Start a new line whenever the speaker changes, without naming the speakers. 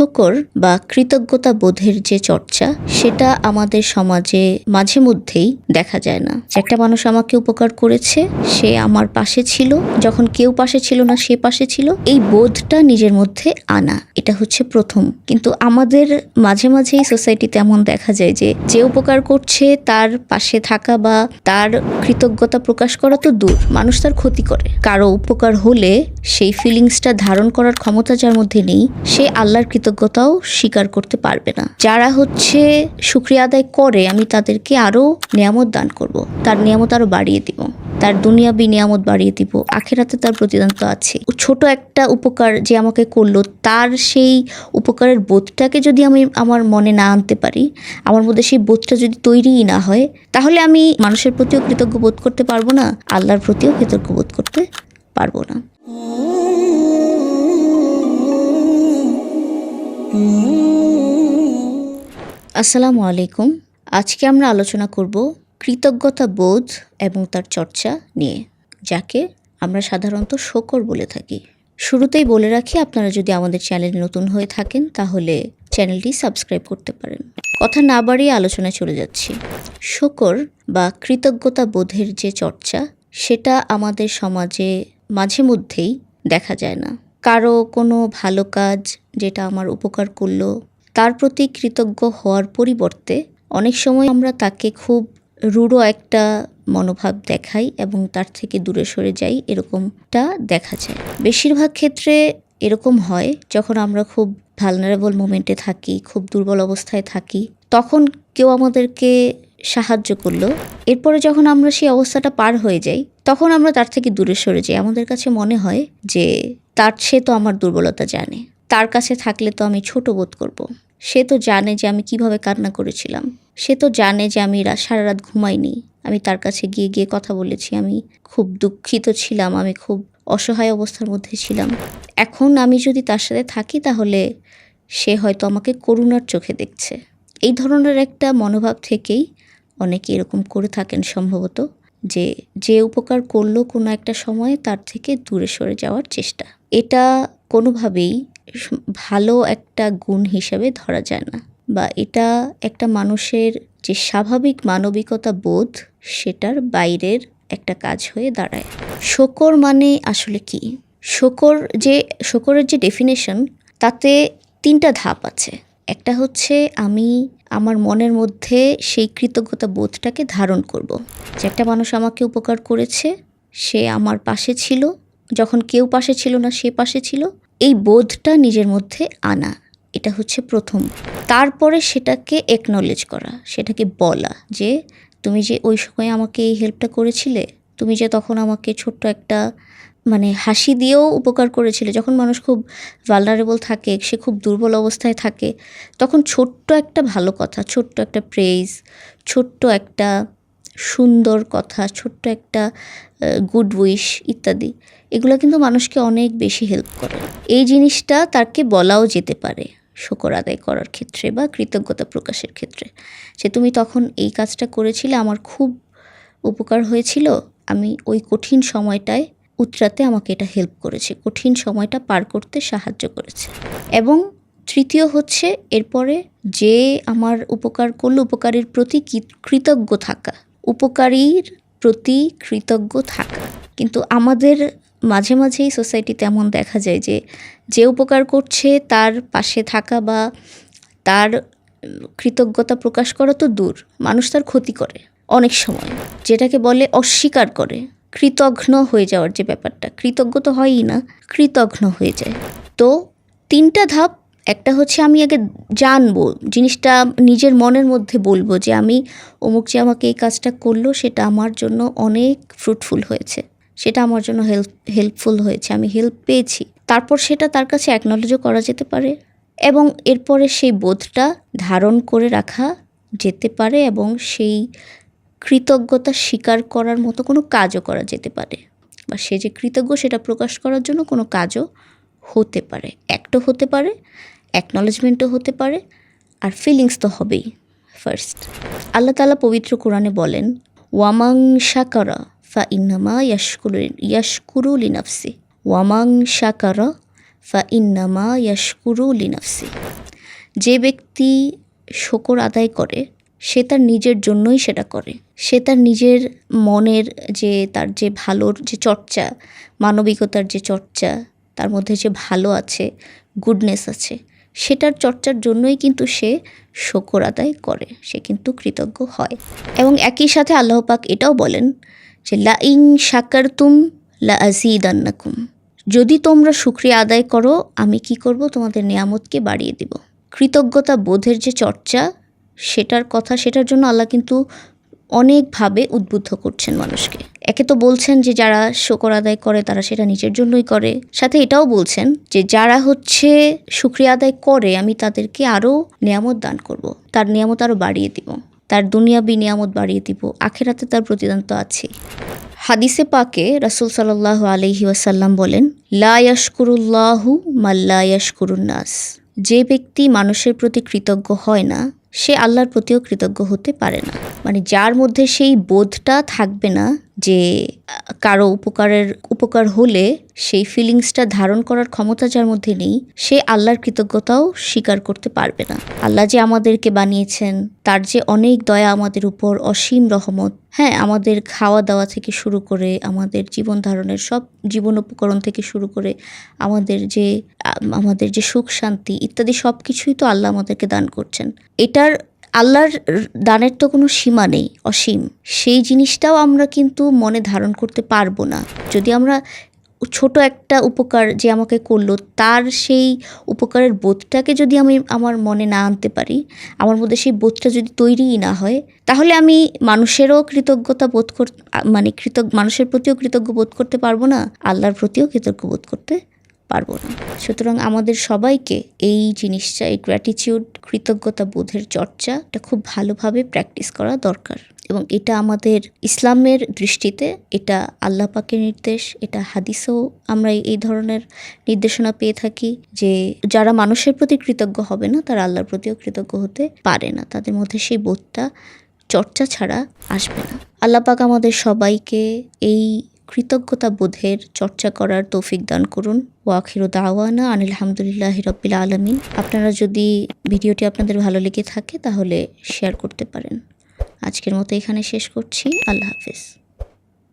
শকর বা কৃতজ্ঞতা বোধের যে চর্চা, সেটা আমাদের সমাজে মাঝে মধ্যেই দেখা যায় না। একটা মানুষ আমাকে উপকার করেছে, সে আমার পাশে ছিল, যখন কেউ পাশে ছিল না, সে পাশে ছিল, এই বোধটা নিজের মধ্যে আনা, এটা হচ্ছে প্রথম। কিন্তু আমাদের মাঝে মাঝেই সোসাইটিতে এমন দেখা যায় যে যে উপকার করছে তার পাশে থাকা বা তার কৃতজ্ঞতা প্রকাশ করা তো দূর, মানুষ তার ক্ষতি করে। কারও উপকার হলে সেই ফিলিংসটা ধারণ করার ক্ষমতা যার মধ্যে নেই, সে আল্লাহর কৃতজ্ঞতাও স্বীকার করতে পারবে না। যারা হচ্ছে শুক্রিয়া আদায় করে, আমি তাদেরকে আরও নিয়ামত দান করব। তার নিয়ামত আরও বাড়িয়ে দিব। তার দুনিয়াবি নিয়ামত বাড়িয়ে দিব। আখেরাতে তার প্রতিদান তো আছে। ছোট একটা উপকার যে আমাকে করল, তার সেই উপকারের বোধটাকে যদি আমি আমার মনে না আনতে পারি, আমার মধ্যে সেই বোধটা যদি তৈরিই না হয়, তাহলে আমি মানুষের প্রতিও কৃতজ্ঞ বোধ করতে পারব না, আল্লাহর প্রতিও কৃতজ্ঞ বোধ করতে পারব না। আসসালামু আলাইকুম। আজকে আমরা আলোচনা করব কৃতজ্ঞতা বোধ এবং তার চর্চা নিয়ে, যাকে আমরা সাধারণত শকর বলে থাকি। শুরুতেই বলে রাখি, আপনারা যদি আমাদের চ্যানেলে নতুন হয়ে থাকেন, তাহলে চ্যানেলটি সাবস্ক্রাইব করতে পারেন। কথা না বাড়িয়ে আলোচনায় চলে যাচ্ছি। শকর বা কৃতজ্ঞতা বোধের যে চর্চা, সেটা আমাদের সমাজে মাঝে মধ্যেই দেখা যায় না। কারও কোনো ভালো কাজ যেটা আমার উপকার করল, তার প্রতি কৃতজ্ঞ হওয়ার পরিবর্তে অনেক সময় আমরা তাকে খুব রূঢ় একটা মনোভাব দেখাই এবং তার থেকে দূরে সরে যাই, এরকমটা দেখা যায়। বেশিরভাগ ক্ষেত্রে এরকম হয়, যখন আমরা খুব ভালনারেবল মোমেন্টে থাকি, খুব দুর্বল অবস্থায় থাকি, তখন কেউ আমাদেরকে সাহায্য করল। এরপরে যখন আমরা সেই অবস্থাটা পার হয়ে যাই, তখন আমরা তার থেকে দূরে সরে যাই। আমাদের কাছে মনে হয় যে, তার, সে তো আমার দুর্বলতা জানে। তার কাছে থাকলে তো আমি ছোট বোধ করব। সে তো জানে যে আমি কীভাবে কান্না করেছিলাম। সে তো জানে যে আমি সারা রাত ঘুমাইনি। আমি তার কাছে গিয়ে গিয়ে কথা বলেছি। আমি খুব দুঃখিত ছিলাম। আমি খুব অসহায় অবস্থার মধ্যে ছিলাম। এখন আমি যদি তার সাথে থাকি, তাহলে সে হয়তো আমাকে করুণার চোখে দেখছে। এই ধরনের একটা মনোভাব থেকেই অনেকে এরকম করে থাকেন সম্ভবত, যে যে উপকার করল কোনো একটা সময়ে তার থেকে দূরে সরে যাওয়ার চেষ্টা। এটা কোনোভাবেই ভালো একটা গুণ হিসাবে ধরা যায় না। বা এটা একটা মানুষের যে স্বাভাবিক মানবিকতা বোধ, সেটার বাইরের একটা কাজ হয়ে দাঁড়ায়। শকর মানে আসলে কি? শকর যে, শকরের যে ডেফিনেশন তাতে তিনটা ধাপ আছে। একটা হচ্ছে আমি আমার মনের মধ্যে সেই কৃতজ্ঞতা বোধটাকে ধারণ করব। যে একটা মানুষ আমাকে উপকার করেছে, সে আমার পাশে ছিল, যখন কেউ পাশে ছিল না, সে পাশে ছিল, এই বোধটা নিজের মধ্যে আনা, এটা হচ্ছে প্রথম তারপরে সেটাকে একনলেজ করা, সেটাকে বলা যে, তুমি যে ওই সময় আমাকে এই হেল্পটা করেছিলে, তুমি যে তখন আমাকে ছোট্ট একটা মানে হাসি দিয়েও উপকার করেছিলে। যখন মানুষ খুব ভালনারেবল থাকে, সে খুব দুর্বল অবস্থায় থাকে, তখন ছোট্ট একটা ভালো কথা, ছোট্ট একটা প্রেজ ছোট্ট একটা সুন্দর কথা, ছোট্ট একটা গুড উইশ ইত্যাদি, এগুলো কিন্তু মানুষকে অনেক বেশি হেল্প করে। এই জিনিসটা তাকে বলাও যেতে পারে শকর আদায় করার ক্ষেত্রে বা কৃতজ্ঞতা প্রকাশের ক্ষেত্রে, যে তুমি তখন এই কাজটা করেছিলে, আমার খুব উপকার হয়েছিল, আমি ওই কঠিন সময়টায় উতরাতে আমাকে এটা হেল্প করেছে। কঠিন সময়টা পার করতে সাহায্য করেছে। এবং তৃতীয় হচ্ছে, এরপরে যে আমার উপকার করল, উপকারীর প্রতি কৃতজ্ঞ থাকা। উপকারীর প্রতি কৃতজ্ঞ থাকা। কিন্তু আমাদের মাঝে মাঝেই সোসাইটিতে এমন দেখা যায় যে যে উপকার করছে তার পাশে থাকা বা তার কৃতজ্ঞতা প্রকাশ করা তো দূর। মানুষ তার ক্ষতি করে অনেক সময়, যেটাকে বলে অস্বীকার করে। কৃতঘ্ন হয়ে যাওয়ার যে ব্যাপারটা, কৃতজ্ঞ তো হয়ই না, কৃতঘ্ন হয়ে যায়। তো তিনটা ধাপ, একটা হচ্ছে আমি আগে জানব, জিনিসটা নিজের মনের মধ্যে বলব যে আমি, অমুক যে আমাকে এই কাজটা করল, সেটা আমার জন্য অনেক ফ্রুটফুল হয়েছে, সেটা আমার জন্য হেল্প হেল্পফুল হয়েছে, আমি হেল্প পেয়েছি। তারপর সেটা তার কাছে অ্যাকনোলেজও করা যেতে পারে এবং এরপরে সেই বোধটা ধারণ করে রাখা যেতে পারে এবং সেই কৃতজ্ঞতা স্বীকার করার মতো কোনো কাজও করা যেতে পারে। বা সে যে কৃতজ্ঞ সেটা প্রকাশ করার জন্য কোনো কাজও হতে পারে। অ্যাক্টও হতে পারে অ্যাকনলেজমেন্টও হতে পারে, আর ফিলিংস তো হবেই ফার্স্ট আল্লাহ তালা পবিত্র কোরআনে বলেন ওয়ামাং শাকারা ফা ইন্নামা ইয়াশকুরু ইয়াশকুরু লিনাফসি ওয়ামাং শাকারা ফা ইন্নামা ইয়াশকুরু লিনাফসি যে ব্যক্তি শকর আদায় করে সে তার নিজের জন্যই সেটা করে। সে তার নিজের মনের যে তার যে ভালোর যে চর্চা, মানবিকতার যে চর্চা, তার মধ্যে যে ভালো আছে গুডনেস আছে সেটার চর্চার জন্যই কিন্তু সে শকর আদায় করে, সে কিন্তু কৃতজ্ঞ হয়। এবং একই সাথে আল্লাহ পাক এটাও বলেন যে লা ইং শাকারতুম লা আজিদান্নাকুম যদি তোমরা শুক্রিয়া আদায় করো, আমি কি করব? তোমাদের নিয়ামতকে বাড়িয়ে দিব। কৃতজ্ঞতা বোধের যে চর্চা সেটার কথা, সেটার জন্য আল্লাহ কিন্তু অনেকভাবে উদ্বুদ্ধ করছেন মানুষকে। একে তো বলছেন যে যারা শকর আদায় করে, তারা সেটা নিজের জন্যই করে। সাথে এটাও বলছেন যে যারা হচ্ছে শুক্রিয়া আদায় করে, আমি তাদেরকে আরও নিয়ামত দান করব। তার নিয়ামত আরও বাড়িয়ে দিব। তার দুনিয়াবি নিয়ামত বাড়িয়ে দিব। আখেরাতে তার প্রতিদান তো আছেই হাদিসে পাকে রাসুল সাল্লাহ আলহি ওয়াসাল্লাম বলেন লায়াশকুরুল্লাহু মাল্লায়াশকুরুন্নাস যে ব্যক্তি মানুষের প্রতি কৃতজ্ঞ হয় না সে আল্লাহর প্রতিও কৃতজ্ঞ হতে পারে না। মানে যার মধ্যে সেই বোধটা থাকবে না যে, কারও উপকারের, উপকার হলে সেই ফিলিংসটা ধারণ করার ক্ষমতা যার মধ্যে নেই, সে আল্লাহর কৃতজ্ঞতাও স্বীকার করতে পারবে না। আল্লাহ যে আমাদেরকে বানিয়েছেন, তার যে অনেক দয়া আমাদের উপর, অসীম রহমত হ্যাঁ আমাদের খাওয়া দাওয়া থেকে শুরু করে, আমাদের জীবন ধারণের সব জীবন উপকরণ থেকে শুরু করে, আমাদের যে আমাদের যে সুখ শান্তি ইত্যাদি সব কিছুই তো আল্লাহ আমাদেরকে দান করছেন। এটার আল্লাহর দানের তো কোনো সীমা নেই, অসীম। সেই জিনিসটাও আমরা কিন্তু মনে ধারণ করতে পারব না। যদি আমরা ছোট একটা উপকার যে আমাকে করল, তার সেই উপকারের বোধটাকে যদি আমি আমার মনে না আনতে পারি, আমার মধ্যে সেই বোধটা যদি তৈরিই না হয়, তাহলে আমি মানুষেরও কৃতজ্ঞতা বোধ কর মানে কৃতজ্ঞ, মানুষের প্রতিও কৃতজ্ঞ বোধ করতে পারব না, আল্লাহর প্রতিও কৃতজ্ঞ বোধ করতে পারব না। সুতরাং আমাদের সবাইকে এই জিনিসটা, এই গ্র্যাটিটিউড কৃতজ্ঞতা বোধের চর্চা, এটা খুব ভালোভাবে প্র্যাকটিস করা দরকার। এবং এটা আমাদের ইসলামের দৃষ্টিতে, এটা আল্লাহ পাকের নির্দেশ, এটা হাদিসেও আমরা এই ধরনের নির্দেশনা পেয়ে থাকি যে যারা মানুষের প্রতি কৃতজ্ঞ হবে না, তারা আল্লাহর প্রতিও কৃতজ্ঞ হতে পারে না। তাদের মধ্যে সেই বোধটা, চর্চা ছাড়া আসবে না। আল্লাহ পাক আমাদের সবাইকে এই কৃতজ্ঞতা বোধের চর্চা করার তৌফিক দান করুন। ওয়াখির দাওয়ানা আনিল হামদুলিল্লাহ রব্বিল আলমিন। আপনারা যদি ভিডিওটি আপনাদের ভালো লেগে থাকে তাহলে শেয়ার করতে পারেন। আজকের মতো এখানে শেষ করছি। আল্লাহ হাফিজ।